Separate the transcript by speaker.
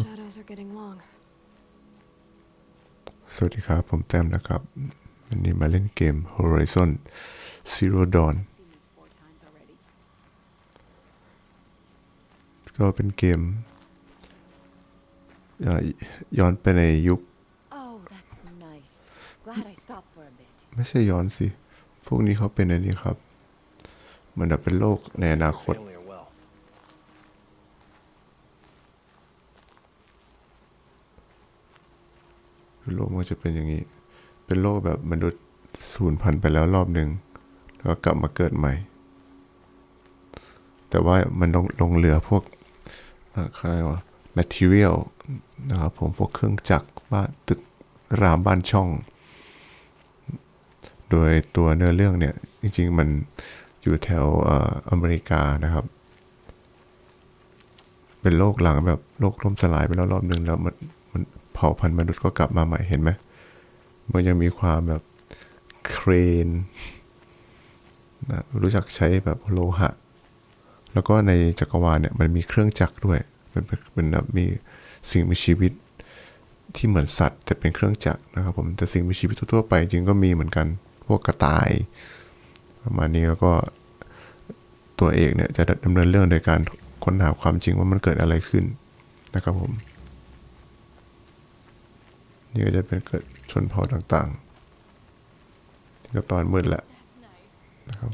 Speaker 1: Shadows are getting long.
Speaker 2: สวัสดีครับ ผมแต้มนะครับ วันนี้มาเล่นเกม Horizon Zero Dawn
Speaker 3: Seen this four times already.
Speaker 2: ก็เป็นเกมเอ่อย้อนไปในยุค
Speaker 3: Oh, that's nice. Glad I stopped for a bit.
Speaker 2: ไม่ใช่ย้อนสิ พวกนี้เขาเป็นอันนี้ครับ เหมันแบบเป็นโลกในอนาคต โลกมันจะเป็นอย่างนี้ เป็นโลกแบบมนุษย์สูญพันธุ์ไปแล้วรอบหนึ่งแล้วกลับมาเกิดใหม่ แต่ว่ามันลงลงเหลือพวกอะไรวะ material นะครับผมพวกเครื่องจักรบ้านตึกรามบ้านช่อง โดยตัวเนื้อเรื่องเนี่ย จริง ๆ มันอยู่แถวออเมริกานะครับ เป็นโลกหลังแบบโลกล่มสลายไปแล้วรอบหนึ่งแล้วมัน เผ่าพันธุ์มนุษย์ก็กลับมาใหม่เห็นไหมมันยังมีความแบบเครนนะรู้จักใช้แบบโลหะ แล้วก็ในจักรวาลเนี่ยมันมีเครื่องจักรด้วยมันเป็นแบบมีสิ่งมีชีวิตที่เหมือนสัตว์แต่เป็นเครื่องจักรนะครับผมแต่สิ่งมีชีวิตทั่วไปจริงก็มีเหมือนกันพวกกระต่าย ประมาณนี้แล้วก็ตัวเอกเนี่ยจะดำเนินเรื่องโดยการค้นหาความจริงว่ามันเกิดอะไรขึ้นนะครับผม นี่ก็จะเป็นเกิดชนเผ่าต่างๆนี่ก็ตอนมืดแหละนะครับ